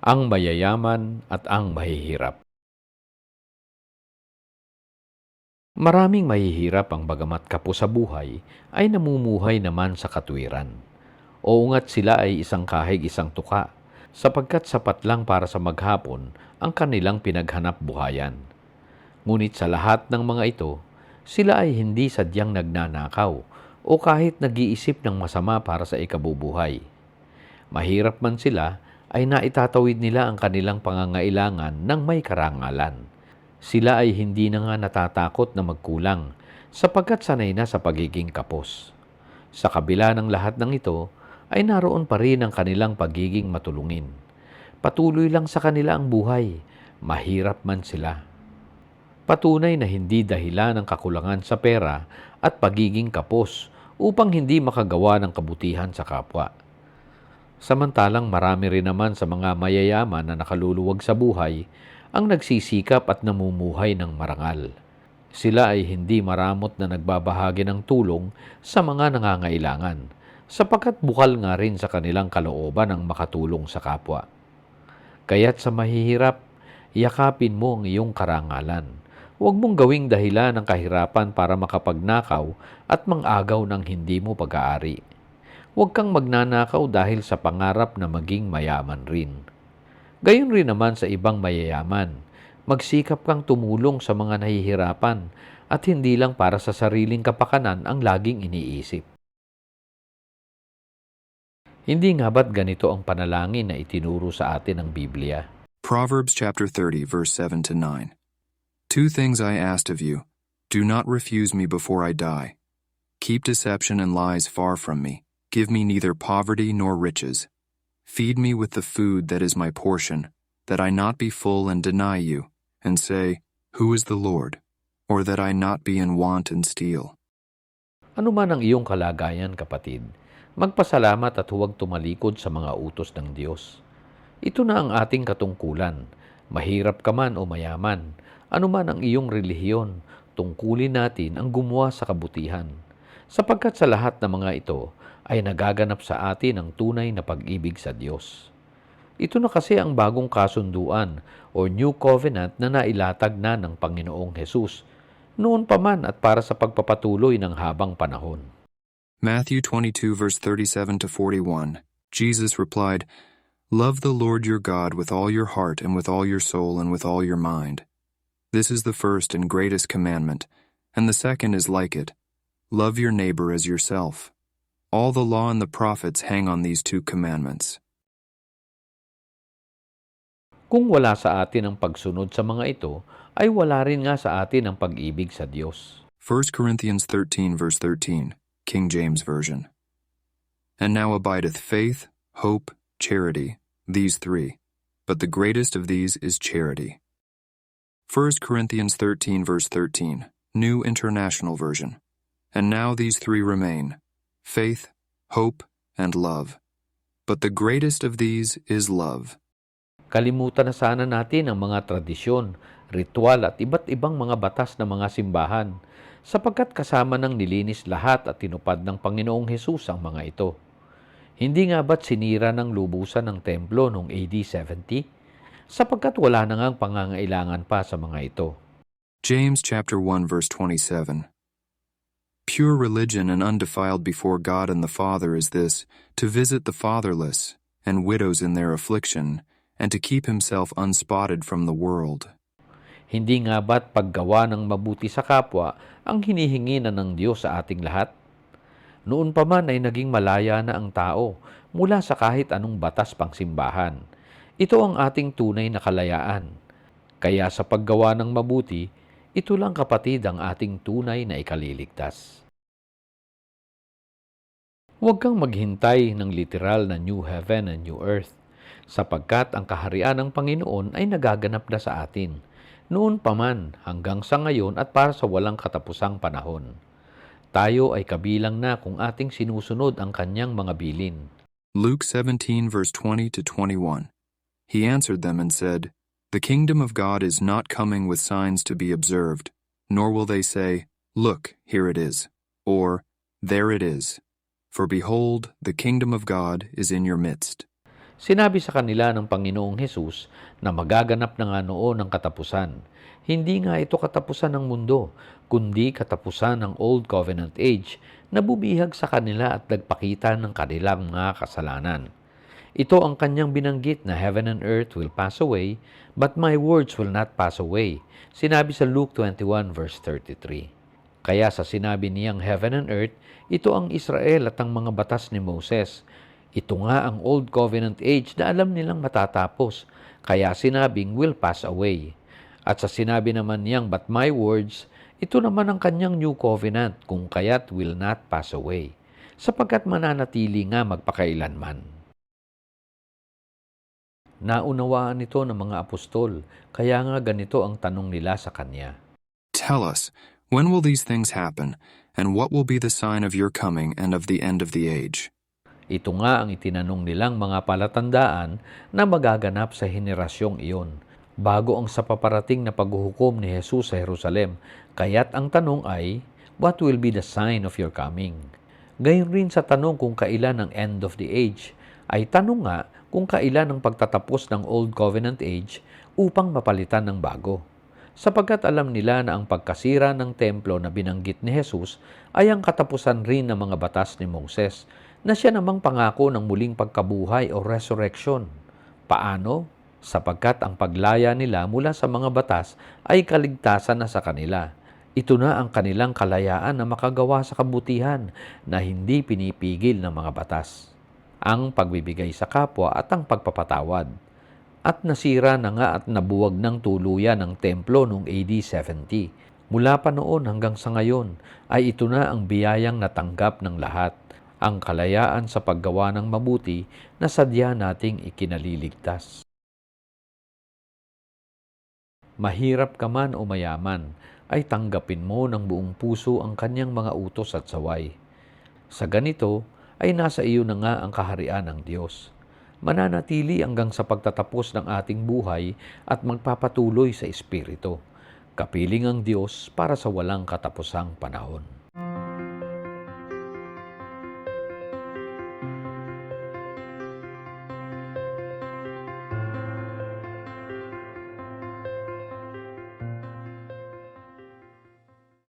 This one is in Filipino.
ang mayayaman at ang mahihirap. Maraming mahihirap ang bagamat kapo sa buhay ay namumuhay naman sa katwiran. O ungat sila ay isang kahig isang tuka, sapagkat sapat lang para sa maghapon ang kanilang pinaghanap buhayan. Ngunit sa lahat ng mga ito, sila ay hindi sadyang nagnanakaw o kahit nag-iisip ng masama para sa ikabubuhay. Mahirap man sila, ay naitatawid nila ang kanilang pangangailangan ng may karangalan. Sila ay hindi na nga natatakot na magkulang sapagkat sanay na sa pagiging kapos. Sa kabila ng lahat ng ito, ay naroon pa rin ang kanilang pagiging matulungin. Patuloy lang sa kanila ang buhay, mahirap man sila. Patunay na hindi dahilan ng kakulangan sa pera at pagiging kapos upang hindi makagawa ng kabutihan sa kapwa. Samantalang marami rin naman sa mga mayayaman na nakaluluwag sa buhay ang nagsisikap at namumuhay ng marangal. Sila ay hindi maramot na nagbabahagi ng tulong sa mga nangangailangan, sapagkat bukal nga rin sa kanilang kalooban ang makatulong sa kapwa. Kaya't sa mahihirap, yakapin mo ang iyong karangalan. Huwag mong gawing dahilan ng kahirapan para makapagnakaw at mangagaw ng hindi mo pag-aari. Huwag kang magnanakaw dahil sa pangarap na maging mayaman rin. Gayon rin naman sa ibang mayayaman. Magsikap kang tumulong sa mga nahihirapan at hindi lang para sa sariling kapakanan ang laging iniisip. Hindi nga ba't ganito ang panalangin na itinuro sa atin ng Biblia? Proverbs chapter 30, verse 7 to 9. Two things I asked of you. Do not refuse me before I die. Keep deception and lies far from me. Give me neither poverty nor riches. Feed me with the food that is my portion, that I not be full and deny you, and say, Who is the Lord? Or that I not be in want and steal. Ano man ang iyong kalagayan, kapatid, magpasalamat at huwag tumalikod sa mga utos ng Diyos. Ito na ang ating katungkulan. Mahirap ka man o mayaman, anuman ang iyong relihiyon, tungkulin natin ang gumawa sa kabutihan. Sapagkat sa lahat ng mga ito ay nagaganap sa atin ang tunay na pag-ibig sa Diyos. Ito na kasi ang bagong kasunduan o New Covenant na nailatag na ng Panginoong Hesus noon pa man at para sa pagpapatuloy ng habang panahon. Matthew 22, verse 37 to 41. Jesus replied, Love the Lord your God with all your heart and with all your soul and with all your mind. This is the first and greatest commandment, and the second is like it. Love your neighbor as yourself. All the law and the prophets hang on these two commandments. Kung wala sa atin ang pagsunod sa mga ito, ay wala rin nga sa atin ang pag-ibig sa Diyos. 1 Corinthians 13, verse 13, King James Version. And now abideth faith, hope, charity, these three. But the greatest of these is charity. 1 Corinthians 13, verse 13, New International Version. And now these three remain faith, hope, and love. But the greatest of these is love. Kalimutan na sana natin ang mga tradisyon, ritual at iba't ibang mga batas ng mga simbahan sapagkat kasama ng nilinis lahat at tinupad ng Panginoong Hesus ang mga ito. Hindi nga ba't sinira ng lubusan ng templo noong AD 70? Sapagkat wala na ngang pangangailangan pa sa mga ito. James chapter 1 verse 27. Pure religion and undefiled before God and the Father is this, to visit the fatherless and widows in their affliction, and to keep himself unspotted from the world. Hindi nga ba't paggawa ng mabuti sa kapwa ang hinihingi na ng Diyos sa ating lahat? Noon pa man ay naging malaya na ang tao mula sa kahit anong batas pang simbahan. Ito ang ating tunay na kalayaan. Kaya sa paggawa ng mabuti, ito lang kapatid ang ating tunay na ikaliligtas. Huwag kang maghintay ng literal na new heaven and new earth, sapagkat ang kaharian ng Panginoon ay nagaganap na sa atin, noon pa man hanggang sa ngayon at para sa walang katapusang panahon. Tayo ay kabilang na kung ating sinusunod ang kanyang mga bilin. Luke 17 verse 20 to 21. He answered them and said, The kingdom of God is not coming with signs to be observed, nor will they say, Look, here it is, or There it is. For behold, the kingdom of God is in your midst. Sinabi sa kanila ng Panginoong Hesus na magaganap na nga noon ang katapusan. Hindi nga ito katapusan ng mundo, kundi katapusan ng Old Covenant Age na bubihag sa kanila at nagpakita ng kanilang mga kasalanan. Ito ang kanyang binanggit na heaven and earth will pass away, but my words will not pass away. Sinabi sa Luke 21 verse 33. Kaya sa sinabi niyang heaven and earth, ito ang Israel at ang mga batas ni Moses. Ito nga ang Old Covenant Age na alam nilang matatapos, kaya sinabing will pass away. At sa sinabi naman niyang, but my words, ito naman ang kanyang New Covenant, kung kaya't will not pass away, sapagkat mananatili nga magpakailanman. Naunawaan ito ng mga apostol, kaya nga ganito ang tanong nila sa kanya. Tell us, when will these things happen, and what will be the sign of your coming and of the end of the age? Ito nga ang itinanong nilang mga palatandaan na magaganap sa henerasyong iyon, bago ang sa paparating na paghuhukom ni Jesus sa Jerusalem. Kaya't ang tanong ay, what will be the sign of your coming? Gayon rin sa tanong kung kailan ang end of the age, ay tanong nga kung kailan ang pagtatapos ng Old Covenant Age upang mapalitan ng bago. Sapagkat alam nila na ang pagkasira ng templo na binanggit ni Jesus ay ang katapusan rin ng mga batas ni Moses na siya namang pangako ng muling pagkabuhay o resurrection. Paano? Sapagkat ang paglaya nila mula sa mga batas ay kaligtasan na sa kanila. Ito na ang kanilang kalayaan na makagawa sa kabutihan na hindi pinipigil ng mga batas. Ang pagbibigay sa kapwa at ang pagpapatawad. At nasira na nga at nabuwag ng tuluyan ng templo noong AD 70. Mula pa noon hanggang sa ngayon ay ito na ang biyayang natanggap ng lahat, ang kalayaan sa paggawa ng mabuti na sadya nating ikinaliligtas. Mahirap ka man o mayaman, ay tanggapin mo ng buong puso ang kanyang mga utos at saway. Sa ganito, ay nasa iyo na nga ang kaharian ng Diyos. Mananatili hanggang sa pagtatapos ng ating buhay at magpapatuloy sa Espiritu. Kapiling ang Diyos para sa walang katapusang panahon.